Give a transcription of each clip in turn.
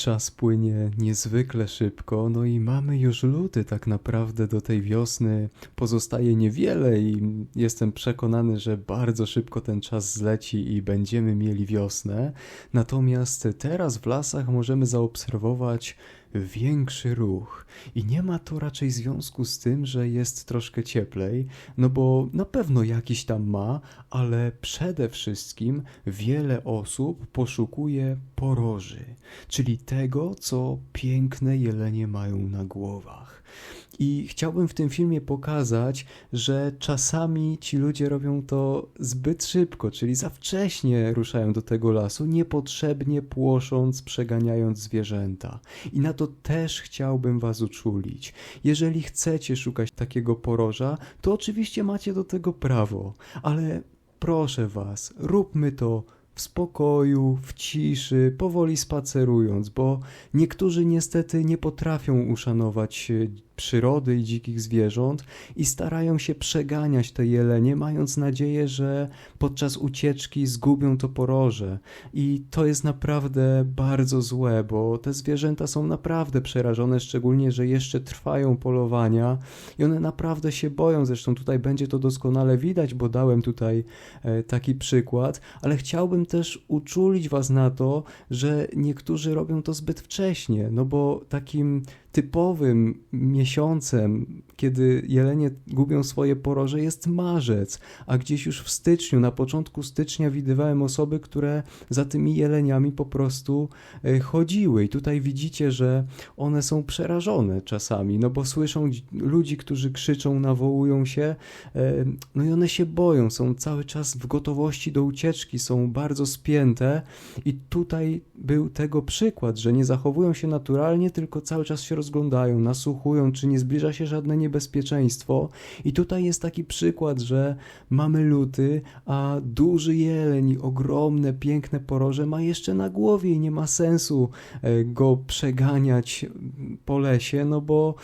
Czas płynie niezwykle szybko, no i mamy już luty, tak naprawdę do tej wiosny pozostaje niewiele i jestem przekonany, że bardzo szybko ten czas zleci i będziemy mieli wiosnę. Natomiast teraz w lasach możemy zaobserwować większy ruch. I nie ma to raczej związku z tym, że jest troszkę cieplej, no bo na pewno jakiś tam ma, ale przede wszystkim wiele osób poszukuje poroży, czyli tego, co piękne jelenie mają na głowach. I chciałbym w tym filmie pokazać, że czasami ci ludzie robią to zbyt szybko, czyli za wcześnie ruszają do tego lasu, niepotrzebnie płosząc, przeganiając zwierzęta. I na to też chciałbym Was uczulić. Jeżeli chcecie szukać takiego poroża, to oczywiście macie do tego prawo, ale proszę Was, róbmy to w spokoju, w ciszy, powoli spacerując, bo niektórzy niestety nie potrafią uszanować przyrody i dzikich zwierząt i starają się przeganiać te jelenie, mając nadzieję, że podczas ucieczki zgubią to poroże. I to jest naprawdę bardzo złe, bo te zwierzęta są naprawdę przerażone, szczególnie, że jeszcze trwają polowania i one naprawdę się boją. Zresztą tutaj będzie to doskonale widać, bo dałem tutaj e, taki przykład, ale chciałbym też uczulić Was na to, że niektórzy robią to zbyt wcześnie, no bo takim typowym miesiącem, kiedy jelenie gubią swoje poroże, jest marzec, a gdzieś już w styczniu, na początku stycznia widywałem osoby, które za tymi jeleniami po prostu e, chodziły. I tutaj widzicie, że one są przerażone czasami, no bo słyszą ludzi, którzy krzyczą, nawołują się, e, no i one się boją, są cały czas w gotowości do ucieczki, są bardzo spięte. I tutaj był tego przykład, że nie zachowują się naturalnie, tylko cały czas się rozglądają, nasłuchują, czy nie zbliża się żadne niebezpieczeństwo. I tutaj jest taki przykład, że mamy luty, a duży jeleń, ogromne, piękne poroże ma jeszcze na głowie i nie ma sensu e, go przeganiać po lesie, no bo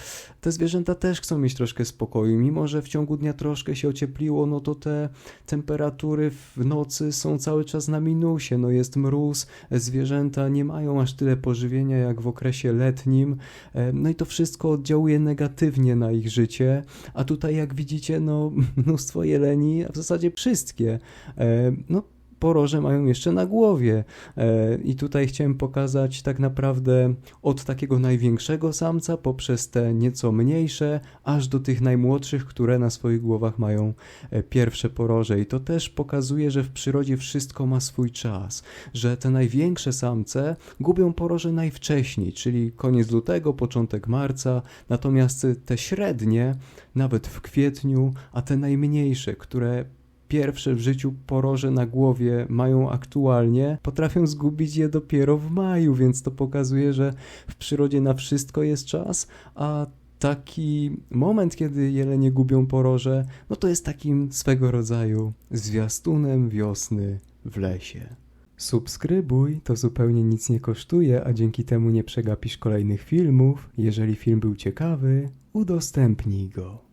te zwierzęta też chcą mieć troszkę spokoju. Mimo, że w ciągu dnia troszkę się ociepliło, no to te temperatury w nocy są cały czas na minusie. No jest mróz, zwierzęta nie mają aż tyle pożywienia jak w okresie letnim. E, no i to wszystko oddziałuje negatywnie na ich życie. A tutaj, jak widzicie, no mnóstwo jeleni, a w zasadzie wszystkie, e, no poroże mają jeszcze na głowie. E, I tutaj chciałem pokazać tak naprawdę od takiego największego samca poprzez te nieco mniejsze, aż do tych najmłodszych, które na swoich głowach mają e, pierwsze poroże. I to też pokazuje, że w przyrodzie wszystko ma swój czas, że te największe samce gubią poroże najwcześniej, czyli koniec lutego, początek marca, natomiast te średnie nawet w kwietniu, a te najmniejsze, które pierwsze w życiu poroże na głowie mają aktualnie, potrafią zgubić je dopiero w maju, więc to pokazuje, że w przyrodzie na wszystko jest czas, a taki moment, kiedy jelenie gubią poroże, no to jest takim swego rodzaju zwiastunem wiosny w lesie. Subskrybuj, to zupełnie nic nie kosztuje, a dzięki temu nie przegapisz kolejnych filmów. Jeżeli film był ciekawy, udostępnij go.